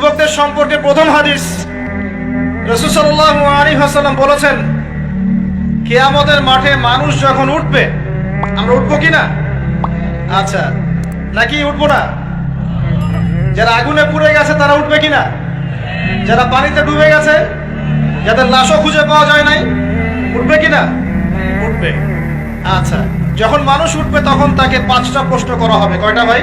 যুবকদের সম্পর্কে প্রথম হাদিস রসুসাল্লাহ আলী হাসাল্লাম বলেছেন, কেয়ামতের মাঠে মানুষ যখন উঠবে, আমরা উঠবো কি না? আচ্ছা নাকি উঠবো না? যারা আগুনে পুড়ে গেছে তারা উঠবে কি না? যারা পানিতে ডুবে গেছে, যাদের লাশও খুঁজে পাওয়া যায় নাই, উঠবে কি না? উঠবে। আচ্ছা যখন মানুষ উঠবে তখন তাকে পাঁচটা প্রশ্ন করা হবে। কয়টা ভাই?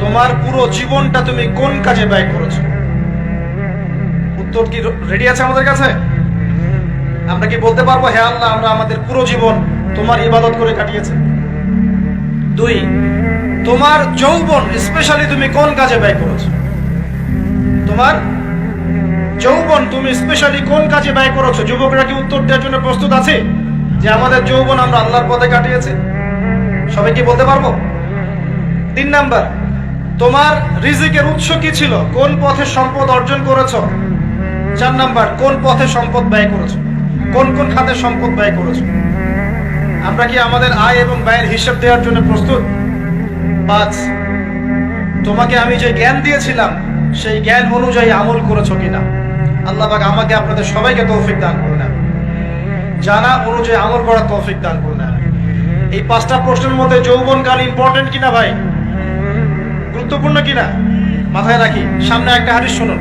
তোমার পুরো জীবনটা তুমি কোন কাজে ব্যয় করেছ? উত্তর কি রেডি আছে আমাদের কাছে? আমরা কি বলতে পারব হ্যাঁ আল্লাহ, আমরা আমাদের পুরো জীবন তোমার ইবাদত করে কাটিয়েছি? দুই, তোমার যৌবন স্পেশালি তুমি কোন কাজে ব্যয় করেছ? তোমার যৌবন তুমি স্পেশালি কোন কাজে ব্যয় করেছ? যুবকরা কি উত্তর দেওয়ার জন্য প্রস্তুত আছে? যে আমাদের যৌবন আমরা আল্লাহর পথে কাটিয়েছি? সবাই কি বলতে পারব? তিন নাম্বার তোমার রিজিকের উৎস কি ছিল? কোন পথে সম্পদ অর্জন করেছ? চার নাম্বার, কোন পথে সম্পদ ব্যয় করেছ? কোন কোন খাতে সম্পদ ব্যয় করেছ? আমরা কি আমাদের আয় এবং ব্যয়ের হিসাব দেওয়ার জন্য প্রস্তুত? পাঁচ, তোমাকে আমি যে জ্ঞান দিয়েছিলাম, সেই জ্ঞান অনুযায়ী আমল করেছ কিনা? আল্লাহ পাক আমাকে আপনাদের সবাইকে তৌফিক দান করুন জানা অনুযায়ী আমল করার তৌফিক দান করুন এই পাঁচটা প্রশ্নের মধ্যে যৌবনকাল ইম্পর্টেন্ট কিনা ভাই? গুরুত্বপূর্ণ কিনা? মাথায় রাখি, সামনে একটা হাদিস শুনুন।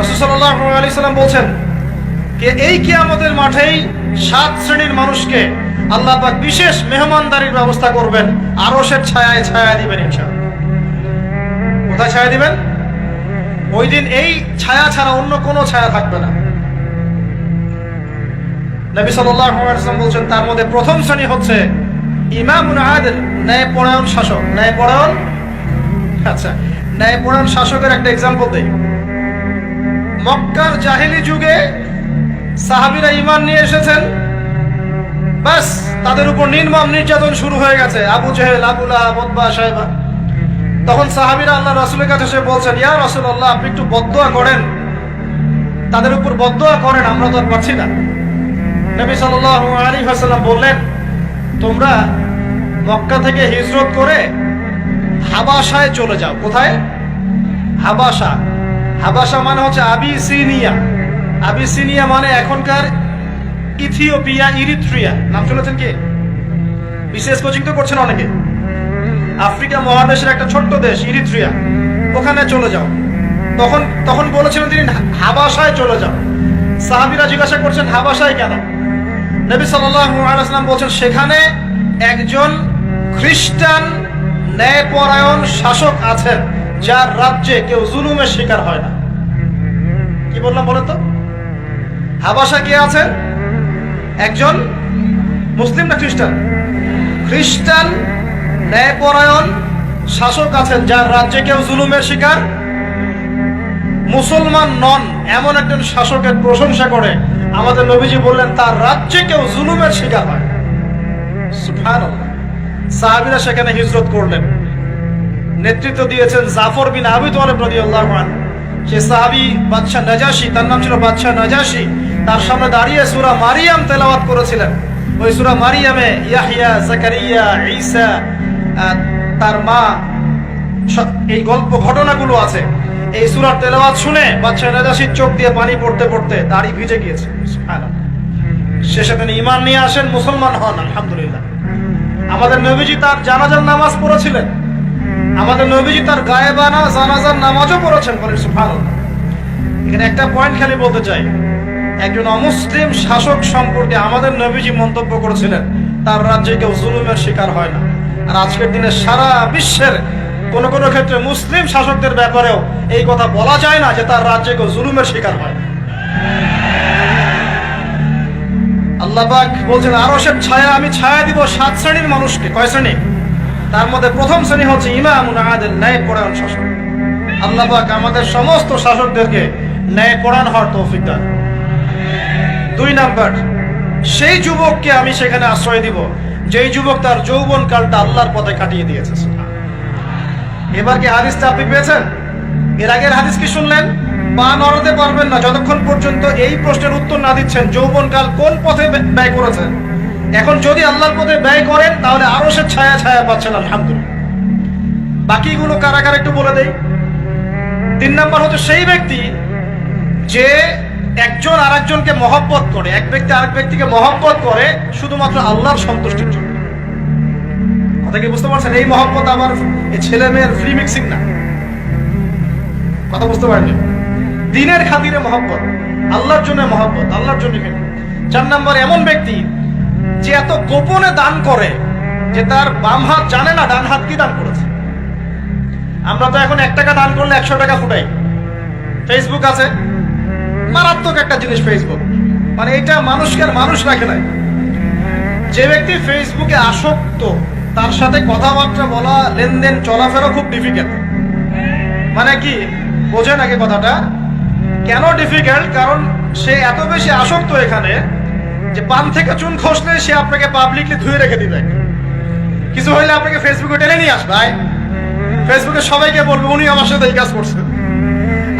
রসুল্লাহ আলি সাল্লাম বলছেন, কে এই কি আমাদের মাঠেই সাত শ্রেণির মানুষকে আল্লাহ পাক বিশেষ মেহমানদারির ব্যবস্থা করবেন আরশের ছায়ায় ছায়া দিবেন ইনশাআল্লাহ। কোথায় ছায়া দিবেন? ওই দিন এই ছায়া ছাড়া অন্য কোনো ছায়া থাকবে না। নবী সাল্লাল্লাহু আলাইহি ওয়াসাল্লাম বলছেন, তার মধ্যে প্রথম শ্রেণি হচ্ছে ইমামুন আদিল ন্যায় পরায়ণ শাসক। ন্যায় পরায়ণ আচ্ছা ন্যায়পরায়ণ শাসকের একটা এক্সাম্পল দেই। মক্কার জাহিলি যুগে সাহাবীরা ঈমান নিয়ে এসেছেন। বাস তাদের উপর নির্মম নির্যাতন শুরু হয়ে গেছে। আবু জেহেল আবুলা বদবা সাহেবা তখন সাহাবীরা আল্লাহ রাসূলের কাছে এসে বলছেন, ইয়া রাসূলুল্লাহ, আপনি একটু বদদোয়া করেন। তাদের উপর বদদোয়া করেন, আমরা তো আর পারছি না। নবী সাল্লাল্লাহু আলাইহি ওয়াসাল্লাম বললেন, তোমরা মক্কা থেকে হিজরত করে হাবাসায় চলে যাও। কোথায়? হাবাসা হাবাসা মানে হচ্ছে আবিসিনিয়া। আবিসিনিয়া মানে এখনকার ইথিওপিয়া, ইরিত্রিয়া। নাম শুনেছেন কি? বিশেষ কোচিং তো করছেন অনেকে। আফ্রিকা মহাদেশের একটা ছোট্ট দেশ, ইরিত্রিয়া। ওখানে চলে যাও। তখন তখন বলেছিলেন তিনি হাবাসায় চলে যাও। সাহাবিরা জিজ্ঞাসা করছেন হাবাসায় কেন? নবী ওয়াসাল্লাম বলছেন, সেখানে একজন খ্রিস্টান ন্যায়পরায়ণ শাসক আছেন, যার রাজ্যে কেউ জুলুমের শিকার হয় না। কি বললাম বলেন তো? হাবাসা কে আছেন? একজন মুসলিম না খ্রিস্টান? খ্রিস্টান ন্যায়পরায়ণ শাসক আছেন, যার রাজ্যে কেউ জুলুমের শিকার মুসলমান নন, এমন একজন শাসকের প্রশংসা করে আমাদের নবীজি বললেন, তার রাজ্যে কেউ জুলুমের শিকার হয়। সাহাবীরা সেখানে হিজরত করলেন। নেতৃত্ব দিয়েছেন জাফর বিন আবি তোয়ালেব সে সাহাবী বাদশাহ নাজাশি, তার নাম ছিল বাদশাহ নাজাশি, তার সামনে দাঁড়িয়ে সূরা মারিয়াম তেলাওয়াত করেছিলেন। ওই সূরা মারিয়ামে ইয়াহইয়া, জাকারিয়া, ঈসা তার মা এই গল্প ঘটনাগুলো আছে। এই সূরার তেলাওয়াত শুনে বাদশাহ নাজাশির চোখ দিয়ে পানি পড়তে পড়তে দাড়ি ভিজে গিয়েছে। শেষে তিনি ইমান নিয়ে আসেন, মুসলমান হন, আলহামদুলিল্লাহ। আমাদের নবীজি তার জানাজার নামাজ পড়েছিলেন। আমাদের নবীজি তার গায়েবানা জানাজার নামাজও পড়েছেন বলেন সুবহানাল্লাহ। এখানে একটা পয়েন্ট খালি বলতে চাই। একজন অমুসলিম শাসক সম্পর্কে আমাদের নবীজি মন্তব্য করেছিলেন, তার রাজ্যে কেউ জুলুমের শিকার হয় না। আর আজকের দিনে সারা বিশ্বের কোন কোন ক্ষেত্রে মুসলিম শাসকদের ব্যাপারেও এই কথা বলা যায় না যে তার রাজ্যে কেউ জুলুমের শিকার হয়। না আল্লাহ পাক বলছেন, আরশের ছায়া আমি ছায়া দিব সাত শ্রেণির মানুষকে। কয় শ্রেণি? তার মধ্যে প্রথম শ্রেণি হচ্ছে ইমাম আদেল, ন্যায় পরায়ণ শাসক। আল্লাহ পাক আমাদের সমস্ত শাসকদেরকে ন্যায় কোরআন হওয়ার তৌফিক দান। দুই নাম্বার, সেই যুবককে আমি সেখানে আশ্রয় দিব, যেই যুবক তার যৌবন কালটা আল্লাহর পথে কাটিয়ে দিয়েছে। এবার কি হাদিসটা আপনি পেয়েছেন? এর আগের হাদিস কি শুনলেন? পা নড়াতে পারবেন না। যতক্ষণ পর্যন্ত এই প্রশ্নের উত্তর না দিচ্ছেন, যৌবনকাল কোন পথে ব্যয় করেছেন? এখন যদি আল্লাহর পথে ব্যয় করেন, তাহলে আরও সে ছায়া ছায়া পাচ্ছেন, আলহামদুলিল্লাহ। বাকিগুলো কারা কারা একটু বলে দেই। তিন নাম্বার হচ্ছে সেই ব্যক্তি যে একজন আরেকজনকে মহব্বত করে, এক ব্যক্তি আরেক ব্যক্তিকে মহব্বত করে, শুধুমাত্র আল্লাহর সন্তুষ্টির জন্য। কথা কি বুঝতে পারছেন? এই মহব্বত আমার ছেলে মেয়ের ফ্রি মিক্সিং না। কথা বুঝতে পারেননি? দিনের খাতিরে মহব্বত, আল্লাহর জন্য মহব্বত, আল্লাহর জন্য চার নম্বর, এমন ব্যক্তি যে এত গোপনে দান করে যে তার বাম হাত জানে না ডান হাত কি দান করেছে। আমরা তো এখন এক টাকা দান করলে একশো টাকা ফুটাই। ফেসবুক আছে। মারাত্মক একটা জিনিস ফেসবুক মানে এটা মানুষকে মানুষ রাখে নাই যে ব্যক্তি ফেসবুকে আসক্ত, তার সাথে কথাবার্তা বলা, লেনদেন, চলাফেরা খুব ডিফিকাল্ট মানে কি? বোঝেন আগে কথাটা। কেন ডিফিকাল্ট কারণ সে এত বেশি আসক্ত এখানে যে পান থেকে চুন খসলে সে আপনাকে পাবলিকলি ধুয়ে রেখে দিবে। কিছু হইলে আপনাকে ফেসবুকে টেনে নিয়ে আসবে। আয়। ফেসবুকে সবাইকে বলবে, উনি আমার সাথে এই কাজ করছেন।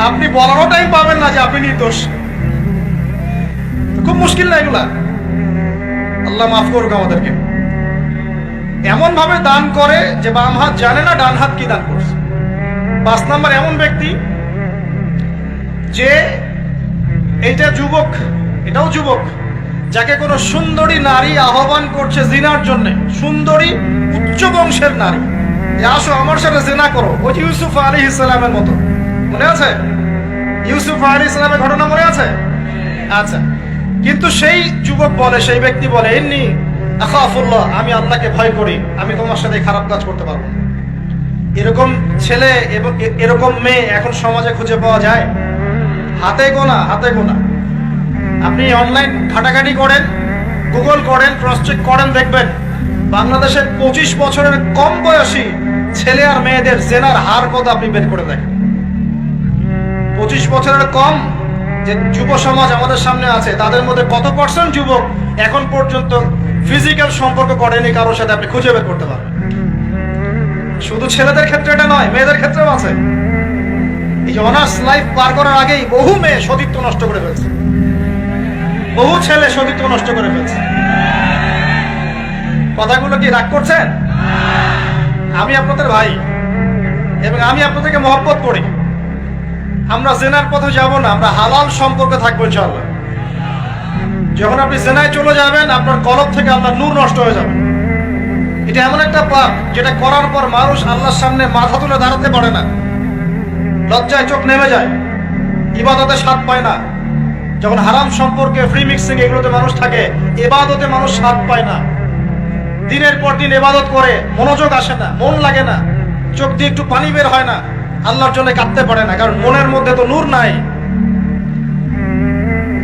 আপনি বলারও টাইম পাবেন না যে আপনি নির্দোষ। খুব মুশকিল না এগুলা? আল্লাহ মাফ করুক আমাদেরকে। এমন ভাবে দান করে যে বাম হাত জানে না, ডান হাত কি দান করছে। পাঁচ নাম্বার, এমন ব্যক্তি যে এটা যুবক, এটাও যুবক, যাকে কোনো সুন্দরী নারী আহ্বান করছে জিনার জন্য। সুন্দরী উচ্চ বংশের নারী। আসো আমার সাথে জেনা করো। ওই ইউসুফ আলী ইসলামের মতো। মনে আছে? ইউসুফ আলী ইসলামের ঘটনা মনে আছে? আচ্ছা। কিন্তু সেই যুবক বলে, সেই ব্যক্তি বলে, এমনি, আখাফুল্লাহ, আমি আল্লাহকে ভয় করি, আমি তোমার সাথে খারাপ কাজ করতে পারব এরকম ছেলে এবং এরকম মেয়ে এখন সমাজে খুঁজে পাওয়া যায়? হাতে গোনা হাতে গোনা। আপনি অনলাইন ঘাটাঘাটি করেন গুগল করেন ক্রস চেক করেন, দেখবেন বাংলাদেশের পঁচিশ বছরের কম বয়সী ছেলে আর মেয়েদের জেনার হার কত আপনি বের করে দেখেন। পঁচিশ বছরের কম যে যুব সমাজ আমাদের সামনে আছে, তাদের মধ্যে কত পার্সেন্ট যুবক এখন পর্যন্ত ফিজিক্যাল সম্পর্ক করেনি কারোর সাথে আপনি খুঁজে বের করতে পারবেন? শুধু ছেলেদের ক্ষেত্রে এটা নয়, মেয়েদের ক্ষেত্রেও আছে। এই অনার্স লাইফ পার করার আগেই বহু মেয়ে সতীত্ব নষ্ট করে ফেলছে। বহু ছেলে সতীত্ব নষ্ট করে ফেলছে। কথাগুলো কি রাগ করছেন? আমি আপনাদের ভাই এবং আমি আপনাদেরকে মহব্বত করি। আমরা জেনার পথে যাব না, আমরা হালাল সম্পর্কে থাকব ইনশাআল্লাহ। যখন আপনি জেনায় চলে যাবেন, আপনার কলব থেকে আল্লাহ নূর নষ্ট হয়ে যাবে। এটা এমন একটা পাপ, যেটা করার পর মানুষ আল্লাহর সামনে মাথা তুলে দাঁড়াতে পারে না। লজ্জায় চোখ নেমে যায়। ইবাদতে স্বাদ পায় না। যখন হারাম সম্পর্কে ফ্রি মিক্সিং এগুলোতে মানুষ থাকে এবাদতে মানুষ স্বাদ পায় না। দিনের পর দিন এবাদত করে মনোযোগ আসে না, মন লাগে না। চোখ দিয়ে একটু পানি বের হয় না, আল্লাহর জন্য কাঁদতে পারে না, কারণ মনের মধ্যে তো নূর নাই।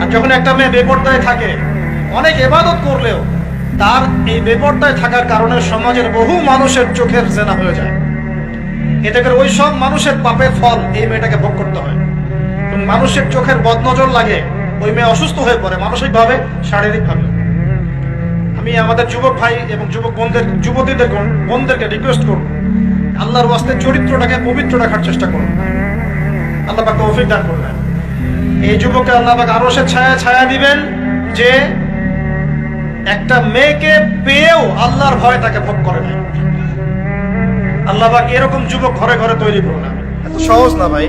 আর যখন একটা মেয়ে বেপর্দায় থাকে, অনেক এবাদত করলেও তার এই বেপর্দায় থাকার কারণে সমাজের বহু মানুষের চোখের জেনা হয়ে যায়। এতে করে ওই সব মানুষের পাপের ফল এই মেয়েটাকে ভোগ করতে হয়। মানুষের চোখের বদনজর লাগে, ওই মেয়ে অসুস্থ হয়ে পড়ে মানসিকভাবে, শারীরিকভাবে। আমি আমাদের যুবক ভাই এবং যুবক বোনদের, যুবতীদের বোনদেরকে রিকোয়েস্ট করব, আল্লাহর ওয়াস্তে চরিত্রটাকে পবিত্র রাখার চেষ্টা করুন আল্লাহ পাক তৌফিক দান করবেন এই যুবককে আল্লাহ পাক আরও সে ছায়া ছায়া দিবেন যে একটা মেয়েকে পেয়েও আল্লাহর ভয় তাকে ভোগ করে না আল্লাহ পাক এরকম যুবক ঘরে ঘরে তৈরি করুন এত সহজ না ভাই।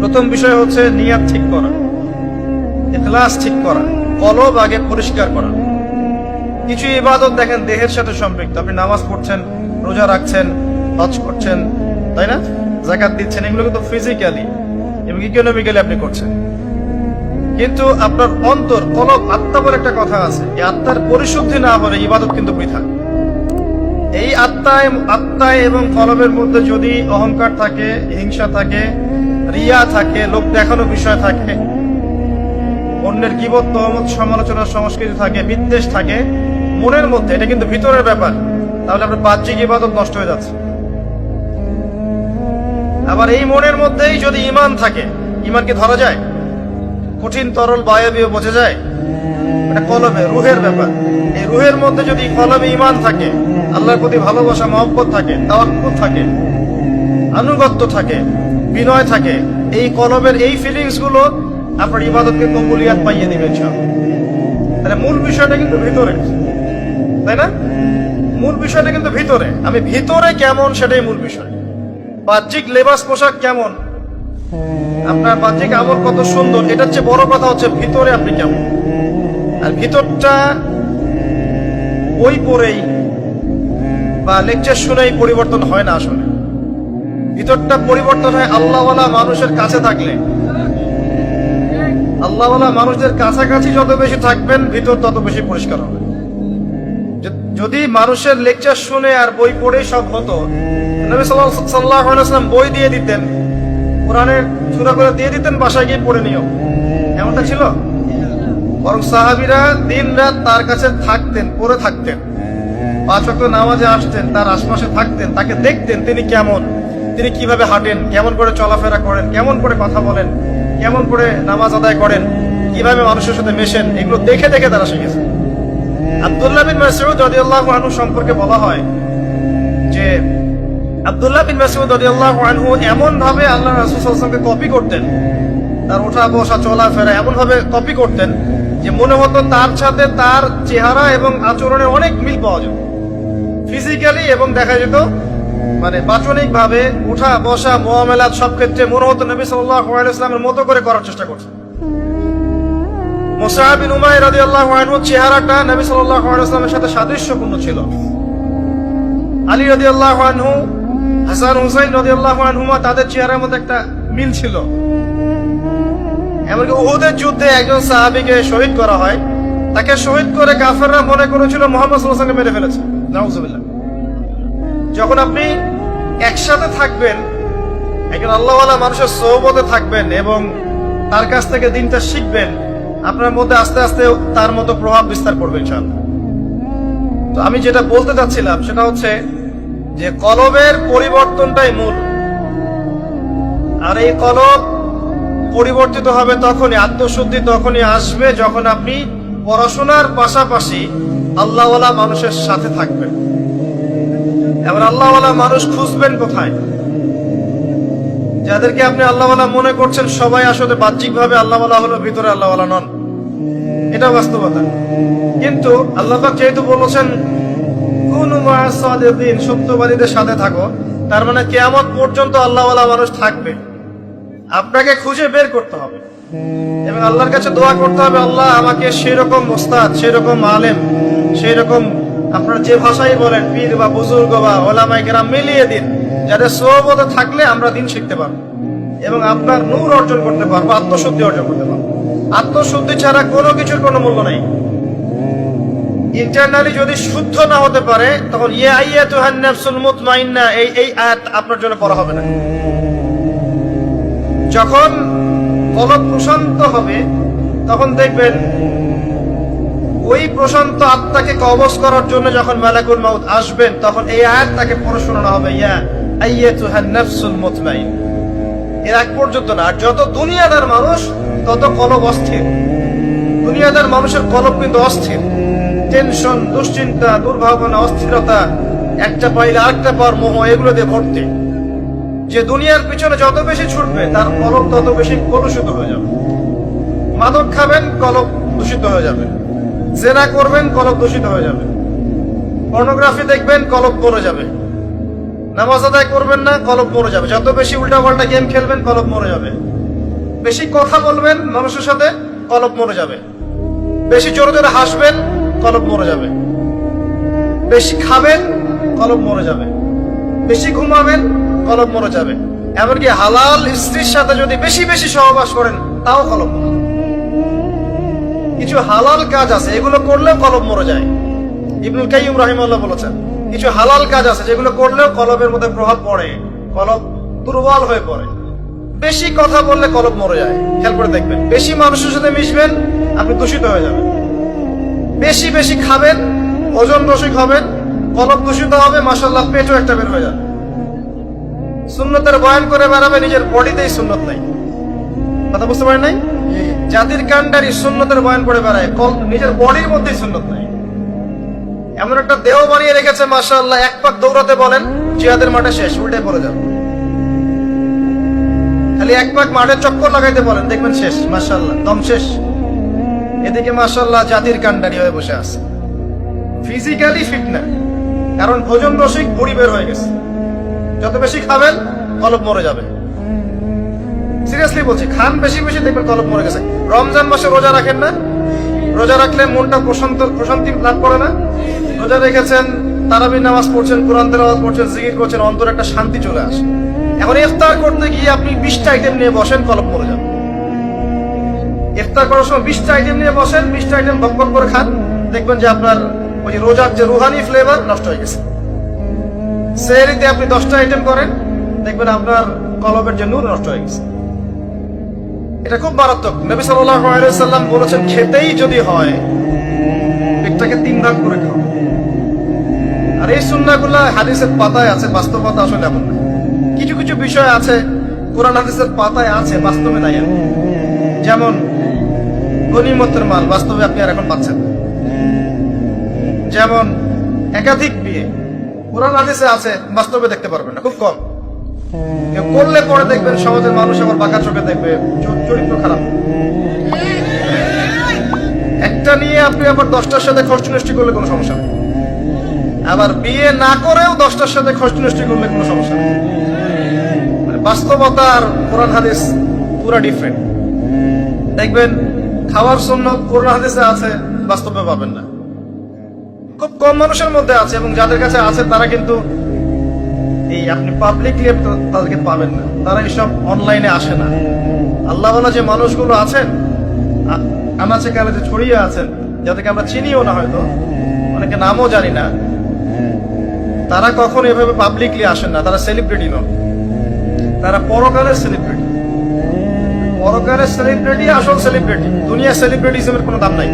প্রথম বিষয় হচ্ছে নিয়াত ঠিক করা। ইখলাস ঠিক করা। কলব আগে পরিষ্কার করা। কিছু ইবাদত দেখেন, দেহের সাথে সম্পৃক্ত। আপনি নামাজ পড়ছেন, রোজা রাখছেন, হজ করছেন, তাই না? জাকাত দিচ্ছেন, এগুলো কিন্তু ফিজিক্যালি এবং ইকোনমিক্যালি আপনি করছেন। কিন্তু আপনার অন্তর, কলব, আত্মা বলে একটা কথা আছে। এই আত্মার পরিশুদ্ধি না হলে ইবাদত কিন্তু বৃথা। এই আত্মায় আত্মায় এবং কলবের মধ্যে যদি অহংকার থাকে, হিংসা থাকে, রিয়া থাকে লোক দেখানো বিষয় থাকে, অন্যের গিবত, তহমত সমালোচনার সংস্কৃতি থাকে, বিদ্বেষ থাকে, মনের মধ্যে, এটা কিন্তু ভিতরের ব্যাপার, তাহলে আপনার বাহ্যিক ইবাদত নষ্ট হয়ে যাচ্ছে। আবার এই মনের মধ্যেই যদি ইমান থাকে ইমান কি ধরা যায়, কঠিন, তরল, বায়বীয় বোঝা যায় কলমে, রুহের ব্যাপার। এই রুহের মধ্যে যদি কলমে ইমান থাকে, আল্লাহর প্রতি ভালোবাসা, মহব্বত থাকে, তাওয়াক্কুল থাকে, আনুগত্য থাকে, বিনয় থাকে, এই কলমের এই ফিলিংসগুলো আপনার ইবাদতকে কবুলিয়াত পাইয়ে দিবে তাহলে মূল বিষয়টা কিন্তু ভিতরে। তাই না? মূল বিষয়টা কিন্তু ভিতরে। আমি ভিতরে কেমন সেটাই মূল বিষয়। বাহ্যিক লেবাস পোশাক কেমন? আপনার বাহ্যিক আমল কত সুন্দর, এটার চেয়ে বড় কথা হচ্ছে ভিতরে আপনি কেমন? আর ভিতরটা বই পড়েই বা লেকচার শুনেই পরিবর্তন হয় না আসলে। ভিতরটা পরিবর্তন হয় আল্লাহওয়ালা মানুষের কাছে থাকলে। আল্লাহওয়ালা মানুষদের কাছাকাছি যত বেশি থাকবেন, ভিতর তত বেশি পরিষ্কার হবে। যদি মানুষের লেকচার শুনে আর বই পড়ে সব হতো বই দিয়ে দিতেন, কোরআনের সুরা করে দিয়ে দিতেন, বাসায় গিয়ে পড়ে নিও। এমনটা ছিল? বরং সাহাবিরা দিন রাত তার কাছে থাকতেন পরে থাকতেন। পাঁচ ওয়াক্ত নামাজে আসতেন, তার আশপাশে থাকতেন, তাকে দেখতেন তিনি কেমন, তিনি কীভাবে হাঁটেন, কেমন করে চলাফেরা করেন, কেমন করে কথা বলেন, কেমন করে নামাজ আদায় করেন, কীভাবে মানুষের সাথে মেশেন, এগুলো দেখে দেখে তারা শিখেছে। আবদুল্লাহ বিন মাসউদ রাদিয়াল্লাহু আনহু সম্পর্কে বলা হয় যে, আব্দুল্লাহ বিন মাসউদ রাদিয়াল্লাহু আনহু এমন ভাবে আল্লাহ রাসূল সাল্লাল্লাহু কপি করতেন। তার ওঠা বসা চলাফেরা এমন ভাবে কপি করতেন যে মনে হতো তার সাথে তার চেহারা এবং আচরণে অনেক মিল পাওয়া যেত। ফিজিক্যালি এবং দেখা যেত মানে বাচনিক ভাবে উঠা, বসা, মোয়ামেলাত সব ক্ষেত্রে মনে হতো নবী আলাইহি মতো করে করার চেষ্টা করছে। মুসাহ বিন উমাইর রাদিয়াল্লাহু আনহু চেহারাটা নবী আলাইহি সাথে সাদৃশ্যপূর্ণ ছিল। আলী রাদিয়াল্লাহু আনহু, হাসান হুসাইন রাদিয়াল্লাহু আনহুমা তাদের চেহারার মধ্যে একটা মিল ছিল। এমনকি উহুদের যুদ্ধে একজন সাহাবিকে শহীদ করা হয়। তাকে শহীদ করে কাফেররা মনে করেছিল মোহাম্মদ ওয়াসাল্লামকে মেরে ফেলেছে। নাউজুবিল্লাহ। যখন আপনি একসাথে থাকবেন, একজন আল্লাহওয়ালা মানুষের সৌবতে থাকবেন এবং তার কাছ থেকে দিনটা শিখবেন, আপনার মধ্যে আস্তে আস্তে তার মতো প্রভাব বিস্তার করবে ইনশাআল্লাহ। তো আমি যেটা বলতে চাচ্ছিলাম সেটা হচ্ছে যে কলবের পরিবর্তনটাই মূল। আর এই কলব পরিবর্তিত হবে তখনই, আত্মশুদ্ধি তখনই আসবে যখন আপনি পড়াশোনার পাশাপাশি আল্লাহওয়ালা মানুষের সাথে থাকবেন। এবার আল্লাহওয়ালা মানুষ খুঁজবেন কোথায়? যাদেরকে আপনি আল্লাহওয়ালা মনে করছেন সবাই আসলে বাহ্যিকভাবে আল্লাহওয়ালা হলো ভিতরে আল্লাহওয়ালা নন। এটা বাস্তবতা। কিন্তু আল্লাহ যেহেতু বলেছেন সত্যবাদীদের সাথে থাকো। তার মানে কেয়ামত পর্যন্ত আল্লাহওয়ালা মানুষ থাকবে। আপনাকে খুঁজে বের করতে হবে। এবং আল্লাহর কাছে দোয়া করতে হবে, আল্লাহ আমাকে সেরকম মোস্তাদ সেরকম আলেম সেই রকম আপনারা যে ভাষাই বলেন, পীর বা বুজুর্গ বা ওলামাই কেরাম মিলিয়ে দিন, যাদের সোহবতে থাকলে আমরা দিন শিখতে পারব। এবং আপনার নূর অর্জন করতে পারব, আত্মশুদ্ধি অর্জন করতে পারব। আত্মশুদ্ধি ছাড়া কোনো কিছুর কোনো মূল্য নেই। ইন্টারনালি যদি শুদ্ধ না হতে পারে, তখন ইয়া আইয়া তুহান নাফসুল মুতমাইন্না, এই এই আয়াত আপনার জন্য পড়া হবে না। যখন কলব প্রশান্ত হবে, তখন দেখবেন ওই প্রশান্ত আত্মাকে কবজ করার জন্য যখন মালাকুল মাউত আসবেন, তখন এই আয়াত তাকে পড়ে শোনানো হবে এর আগ পর্যন্ত না, আর যত দুনিয়াদার মানুষ, তত কলব অস্থির। দুনিয়াদার মানুষের কলব কিন্তু অস্থির। টেনশন, দুশ্চিন্তা, দুর্ভাবনা, অস্থিরতা, একটা পাইলে আরেকটা পাওয়ার মোহ, এগুলো দিয়ে ভর্তি। যে দুনিয়ার পিছনে যত বেশি ছুটবে, তার কলব তত বেশি কলুষিত হয়ে যাবে। মাদক খাবেন কলব দূষিত হয়ে যাবে। জেনা করবেন কলব দূষিত হয়ে যাবে। পর্নোগ্রাফি দেখবেন কলব মরে যাবে। নামাজ আদায় করবেন না কলব মরে যাবে। যত বেশি উল্টা পাল্টা গেম খেলবেন কলব মরে যাবে। বেশি কথা বলবেন মানুষের সাথে কলব মরে যাবে। বেশি জোরে জোরে হাসবেন কলব মরে যাবে। বেশি খাবেন কলব মরে যাবে। বেশি ঘুমাবেন কলব মরে যাবে। এমনকি হালাল স্ত্রীর সাথে যদি বেশি বেশি সহবাস করেন, তাও কলম মরে কিছু হালাল কাজ আছে, এগুলো করলেও কলব মরে যায়। ইবনুল কাইয়ুম রাহিমাল্লাহ বলেছেন, কিছু হালাল কাজ আছে, যেগুলো করলেও কলবের মধ্যে প্রভাব পড়ে, কলম দুর্বল হয়ে পড়ে। বেশি কথা বললে কলব মরে যায়। খেয়াল করে দেখবেন, বেশি মানুষের সাথে মিশবেন, আপনি দূষিত হয়ে যাবেন। বেশি বেশি খাবেন, ওজন রসিক হবেন কলব দূষিত হবে মাসাল্লাহ পেটও একটা বের হয়ে যাবে। সুন্নতের বয়ান করে বেড়াবে, নিজের বডিতেই সুন্নত নাই। কথা বুঝতে পারেন নাই? জাতির কান্ডারি সুন্নতের বয়ান করে বেড়ায় নিজের বডির মধ্যেই সুন্নত নাই। এমন একটা দেহ বানিয়ে রেখেছে, মাশাআল্লাহ, এক পাক দৌড়াতে বলেন, জিহাদের মাঠে শেষ, উল্টে পড়ে যাবে। খালি এক পাক মাঠে চক্কর লাগাইতে বলেন, দেখবেন শেষ, মাশাআল্লাহ, দম শেষ। এদিকে মাশাআল্লাহ জাতির কান্ডারি হয়ে বসে আছে। ফিজিক্যালি ফিট না, কারণ ভোজন রসিক বুড়ি বের হয়ে গেছে। যত বেশি খাবেন কলব মরে যাবে। সিরিয়াসলি বলছি, খান বেশি বেশি, দেখবেন কলব মরে গেছে। রমজান মাসে রোজা রাখেন না? রোজা রাখলে মনটা প্রশান্ত, প্রশান্তি লাভ করে না? রোজা রেখেছেন, তারাবির নামাজ পড়ছেন, কোরআন তেলাওয়াত করছেন জিকির করছেন, অন্তর একটা শান্তি চলে আসে। এখন ইফতার করতে গিয়ে আপনি বিশটা আইটেম নিয়ে বসেন কলব মরে যাবে। ইফতার করার সময় বিশটা আইটেম নিয়ে বসেন, বিশটা আইটেম বক করে খান, দেখবেন যে আপনার ওই রোজার যে রুহানি ফ্লেভার নষ্ট হয়ে গেছে। সেরিতে আপনি দশটা আইটেম করেন, দেখবেন আপনার কলবের যে নূর নষ্ট হয়ে গেছে। এটা খুব মারাত্মক। নবী সাল্লাম বলেছেন, খেতেই যদি হয়, পেটটাকে তিন ভাগ করে খাও। আর এই সুন্নাগুলা হাদিসের পাতায় আছে, বাস্তবতা আসলে এমন না। কিছু কিছু বিষয় আছে, কোরআন হাদিসের পাতায় আছে, বাস্তবে নাই। যেমন গনিমতের মাল, বাস্তবে আপনি আর এখন পাচ্ছেন যেমন, একাধিক বিয়ে। কোরআন হাদিসে আছে, বাস্তবে দেখতে পারবেন না, খুব কম। করলে পরে দেখবেন সমাজের মানুষ আবার বাঁকা চোখে দেখবে চরিত্র খারাপ। একটা নিয়ে আপনি আবার দশটার সাথে খরচনৃষ্টি করলে কোনো সমস্যা আবার বিয়ে না করেও দশটার সাথে খরচ নষ্টি করলে কোনো সমস্যা নেই। মানে বাস্তবতা আর কোরআন হাদিস পুরা ডিফারেন্ট দেখবেন, খাওয়ার জন্য কোরআন হাদিসে আছে, বাস্তবে পাবেন না। কম মানুষের মধ্যে আছে এবং যাদের কাছে আছে তারা কিন্তু এই আপনি পাবলিকলি তাদেরকে পাবেন না। তারা এইসব অনলাইনে আসে না। আল্লাহ যে মানুষগুলো আছেন আনাচে কানাচে ছড়িয়ে আছেন, যাদেরকে আমরা চিনিও না হয়তো, অনেকে নামও জানি না। তারা কখন এভাবে পাবলিকলি আসেন না, তারা সেলিব্রিটি নন। তারা পরকালের সেলিব্রিটি পরকালের সেলিব্রিটি আসল সেলিব্রিটি দুনিয়া সেলিব্রিটিজমের কোনো দাম নাই।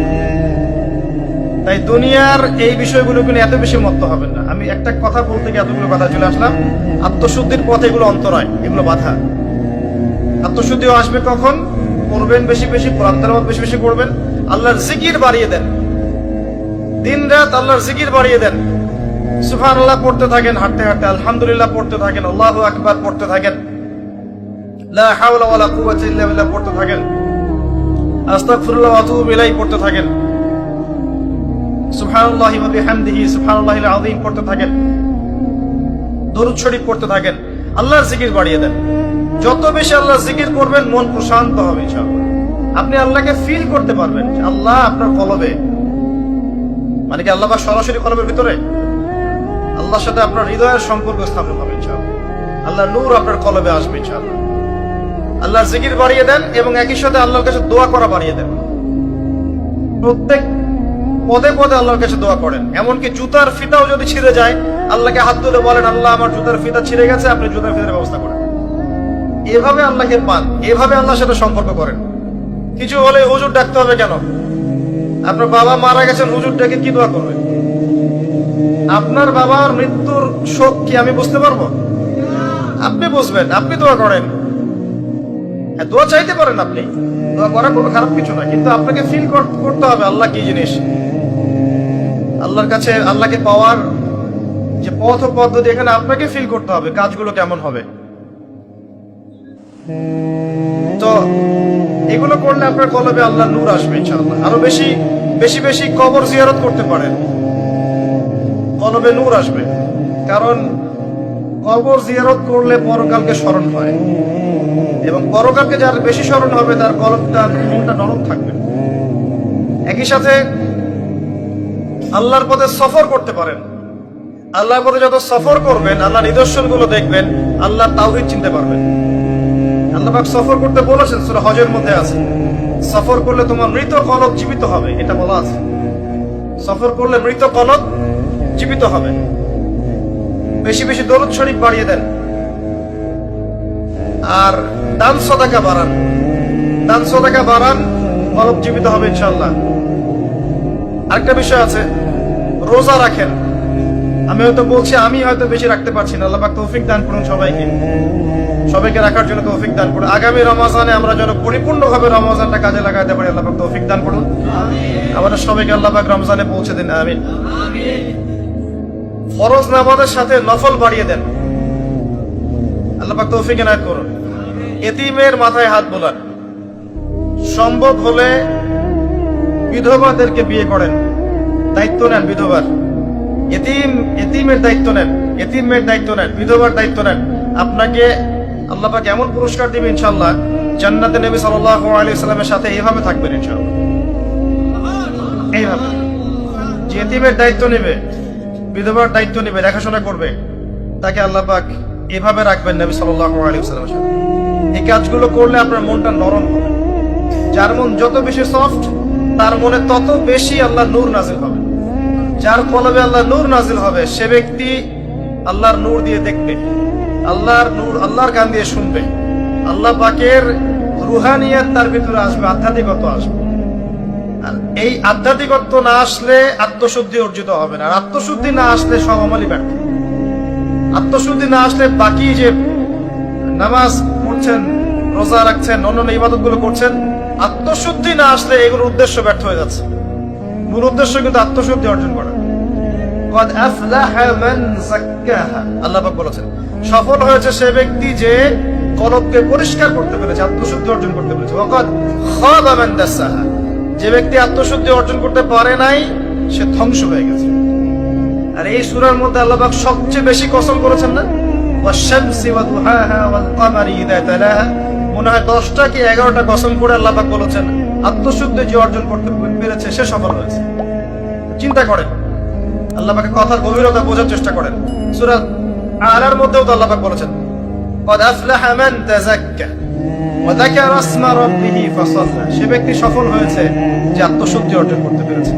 তাই দুনিয়ার এই বিষয়গুলো কিন্তু এত বেশি মত্ত হবেন না। আমি একটা কথা বলতে গিয়ে এতগুলো কথা চলে আসলাম। আত্মশুদ্ধির পথে এগুলো অন্তরায়, এগুলো বাধা। আত্মশুদ্ধিও আসবে কখন? করবেন বেশি বেশি, কোরআন তেলাওয়াত বেশি বেশি করবেন। আল্লাহর জিকির বাড়িয়ে দেন। দিন রাত আল্লাহর জিকির বাড়িয়ে দেন। সুফান আল্লাহ পড়তে থাকেন, হাঁটতে হাঁটতে আলহামদুলিল্লাহ পড়তে থাকেন, আল্লাহু আকবার পড়তে থাকেন। লা হাওলা ওয়ালা কুওয়াতা ইল্লা বিল্লাহ পড়তে থাকেন। আস্তাগফিরুল্লাহ ওয়া আতুবু ইলাইহি পড়তে থাকেন। আপনি আল্লাহকে ফিল করতে পারবেন। আল্লাহ আপনার কলবে। মানে কি আল্লাহ পাক সরাসরি কলবের ভিতরে? আল্লাহর সাথে আপনার হৃদয়ের সম্পর্ক স্থাপন হবে আল্লাহ নূর আপনার কলবে আসবে আল্লাহর জিকির বাড়িয়ে দেন এবং একই সাথে আল্লাহর কাছে দোয়া করা বাড়িয়ে দেন। প্রত্যেক পদে পদে আল্লাহর কাছে দোয়া করেন। এমনকি জুতার ফিতাও যদি ছিঁড়ে যায়, আল্লাহকে হাত তুলে বলেন, আল্লাহ, আমার জুতার ফিতা ছিঁড়ে গেছে, আপনি জুতার ফিতার ব্যবস্থা করেন। এভাবে আল্লাহকে পান এভাবে আল্লাহর সাথে সম্পর্ক করেন। কিছু হলে হুজুর ডাকতে হবে কেন? আপনার বাবা মারা গেছেন, হুজুর ডাকে কি দোয়া করবে আপনার বাবার মৃত্যুর শোক কি আমি বুঝতে পারব? আপনি বুঝবেন, আপনি দোয়া করেন। হ্যাঁ দোয়া চাইতে পারেন আপনি। দোয়া করা কোনো খারাপ কিছু না, কিন্তু আপনাকে ফিল করতে হবে, আল্লাহ কি জিনিস? আল্লাহর কাছে, আল্লাহকে পাওয়ার যে পথ ও পদ্ধতি, এখানে আপনাকে ফিল করতে হবে কাজগুলো কেমন হবে। তো এগুলো করলে আপনার কলবে আল্লাহ নূর আসবে ইনশাআল্লাহ। আরও বেশি বেশি বেশি কবর জিয়ারত করতে পারেন। কলবে নূর আসবে। কারণ কবর জিয়ারত করলে পরকালকে স্মরণ হয়। এবং পরকালকে যার বেশি স্মরণ হবে, তার কলমটা মনটা নরম থাকবে। একই সাথে আল্লাহর পথে সফর করতে পারেন। আল্লাহর পথে যত সফর করবেন, আল্লাহ নিদর্শনগুলো দেখবেন, আল্লাহ তাওহিদ চিনতে পারবেন। আল্লাহ সফর করতে বলেছেন, সূরা হজের মধ্যে আছে। সফর করলে তোমার মৃত কলব জীবিত হবে, এটা বলা আছে। সফর করলে মৃত কলব জীবিত হবে। বেশি বেশি দরুদ শরীফ বাড়িয়ে দেন। আর দান সদাকা বাড়ান। দান সদাকা বাড়ান কলব জীবিত হবে ইনশাল্লাহ আরেকটা বিষয় আছে রোজা রাখেন। আমি হয়তো বলছি, আমি হয়তো বেশি রাখতে পারছি না। আল্লাহ তৌফিক দান করুন সবাইকে। সবাইকে রাখার জন্য তৌফিক দান করুন। আগামী রমজানে আমরা যেন পরিপূর্ণভাবে রমজানটা কাজে লাগাতে পারি আল্লাহ তৌফিক দান করুন। আমাদের সবাইকে আল্লাহ রমজানে পৌঁছে দিন, আমিন। ফরজ নামাজের সাথে নফল বাড়িয়ে দেন। আল্লাহ তৌফিক এনায়ত করুন। এতিমের মাথায় হাত বোলান। সম্ভব হলে বিধবাদেরকে বিয়ে করেন। দায়িত্ব নেন বিধবার। এতিম, এতিমের দায়িত্ব নেন, এতিমের দায়িত্ব নেন, বিধবার দায়িত্ব নেন। আপনাকে আল্লাহ পাক এমন পুরস্কার দিবে ইনশাল্লাহ জান্নাতে নবী সাল্লাল্লাহু আলাইহি সাল্লামের সাথে এইভাবে থাকবেন ইনশাআল্লাহ। এইভাবে। যে এতিমের দায়িত্ব নেবে, বিধবার দায়িত্ব নেবে, দেখাশোনা করবে, তাকে আল্লাহ এভাবে রাখবেন নবী সাল্লাল্লাহু আলাইহি সাল্লামের সাথে। এই কাজগুলো করলে আপনার মনটা নরম হবে। যার মন যত বেশি সফট তার মনে তত বেশি আল্লাহ নূর নাজিল হবে। যার কলবে আল্লাহ নূর নাজিল হবে, সে ব্যক্তি আল্লাহর নূর দিয়ে দেখবে, আল্লাহর নূর আল্লাহর গান দিয়ে শুনবে। আল্লাহ পাকের রুহানিয়াত তার ভিতরে আসবে আধ্যাত্মিকতা আসবে। আর এই আধ্যাত্মিকত্ব না আসলে আত্মশুদ্ধি অর্জিত হবে না। আর আত্মশুদ্ধি না আসলে সব আমলই ব্যর্থ। আত্মশুদ্ধি না আসলে বাকি যে নামাজ পড়ছেন, রোজা রাখছেন, অন্যান্য ইবাদতগুলো করছেন, আত্মশুদ্ধি না আসলে এগুলোর উদ্দেশ্য ব্যর্থ হয়ে যাচ্ছে। মূল উদ্দেশ্য কিন্তু আত্মশুদ্ধি অর্জন করা। কদ মান সাক্কাহা। আল্লাহ পাক বলেছেন, সফল হয়েছে সে ব্যক্তি যে কলবকে পরিষ্কার করতে পেরেছে, আত্মশুদ্ধি অর্জন করতে পেরেছে। খাবা মান দাসাহা। যে ব্যক্তি আত্মশুদ্ধি অর্জন করতে পারে নাই, সে ধ্বংস হয়ে গেছে। আর এই সুরার মধ্যে আল্লাহ পাক সবচেয়ে বেশি কসম করেছেন না? ওয়াশ-শামসি ওয়া দুহাহা ওয়াল কমারি তালাহা। মনে হয় দশটা কি এগারোটা কসম করে আল্লাহ পাক বলেছেন, আত্মশুদ্ধি যে অর্জন করতে পেরেছে, সে সফল হয়েছে। চিন্তা করেন আল্লাহ পাকের কথার গভীরতা বোঝার চেষ্টা করেন সূরা আলার মধ্যেও তো আল্লাহ পাক বলেছেন قد أفلح من تزكى وذكر اسم ربه فصلى সে ব্যক্তি সফল হয়েছে যে আত্মশুদ্ধি অর্জন করতে পেরেছে